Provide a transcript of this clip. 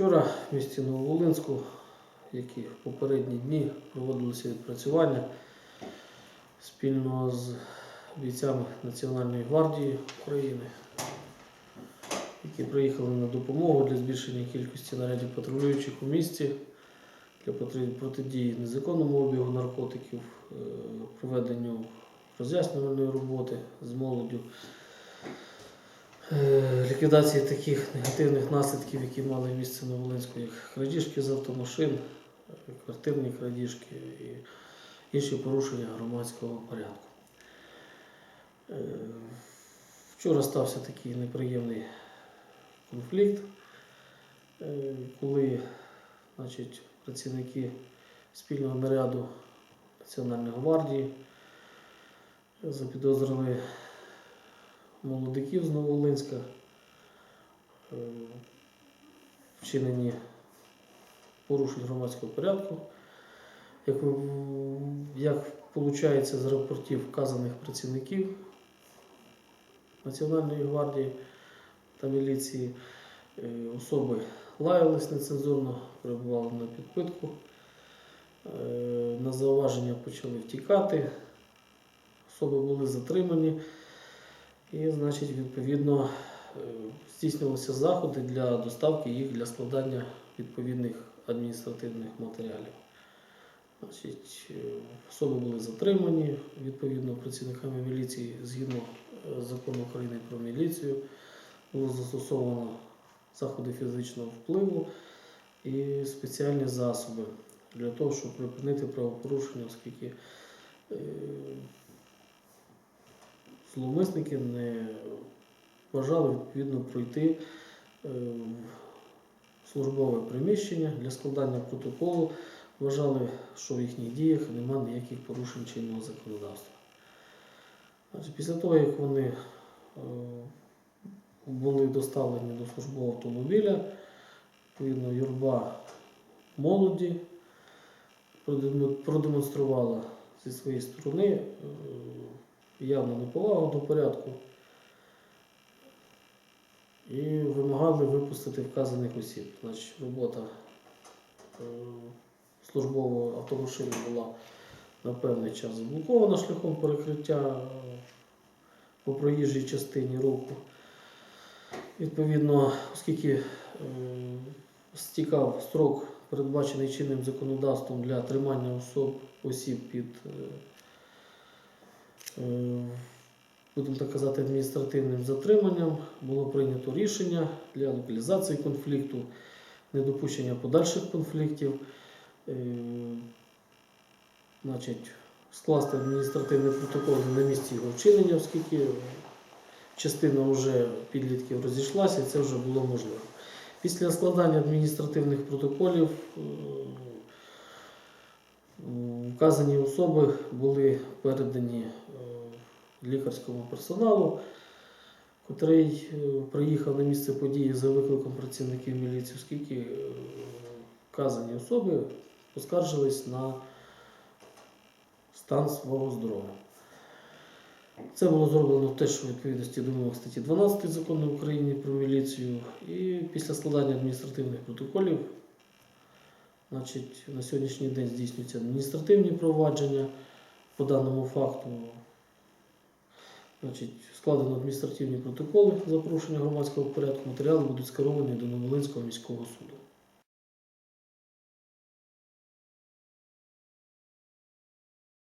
Вчора в місті Нововолинську, як і в попередні дні, проводилося відпрацювання спільно з бійцями Національної гвардії України, які приїхали на допомогу для збільшення кількості нарядів патрулюючих у місті для протидії незаконному обігу наркотиків, е, проведенню роз'яснювальної роботи з молоддю, ліквідації таких негативних наслідків, які мали місце на Волинську, як крадіжки з автомашин, е, квартирні крадіжки і інші порушення громадського порядку. Е, Вчора стався такий неприємний конфлікт, е, коли значить, працівники спільного наряду Національної гвардії запідозрили молодиків з Новолинська е, вчинені порушень громадського порядку. Як, як виходить з рапортів вказаних працівників Національної гвардії та міліції, е, особи лаялись нецензурно, перебували на підпитку, е, на зауваження почали втікати, особи були затримані. І, значить, відповідно е, здійснювалися заходи для доставки їх для складання відповідних адміністративних матеріалів. Значить, е, особи були затримані відповідно працівниками міліції згідно е, закону України про міліцію. Було застосовано заходи фізичного впливу і спеціальні засоби для того, щоб припинити правопорушення, оскільки зловмисники не бажали відповідно пройти е, службове приміщення для складання протоколу, вважали, що в їхніх діях немає ніяких порушень чинного законодавства. Після того, як вони е, були доставлені до службового автомобіля, відповідно, юрба молоді продемонструвала зі своєї сторони явну неповагу до порядку і вимагали випустити вказаних осіб. Значить, робота е, службового автомашини була на певний час заблокована шляхом перекриття е, по проїжджій частині руху. Відповідно, оскільки е, стікав строк, передбачений чинним законодавством для тримання особ, осіб під, будемо так казати, адміністративним затриманням, було прийнято рішення для локалізації конфлікту, недопущення подальших конфліктів. Е, Значить, скласти адміністративний протокол на місці його вчинення, оскільки частина вже підлітків розійшлася, і це вже було можливо. Після складання адміністративних протоколів е, вказані особи були передані е, лікарському персоналу, котрий е, приїхав на місце події за викликом працівників міліції, оскільки е, вказані особи поскаржились на стан свого здоров'я. Це було зроблено теж у відповідності до вимог статті 12 закону України про міліцію. І після складання адміністративних протоколів, значить, на сьогоднішній день здійснюються адміністративні провадження по даному факту. Значить, складено адміністративні протоколи за порушення громадського порядку. Матеріали будуть скеровані до Новолинського міського суду.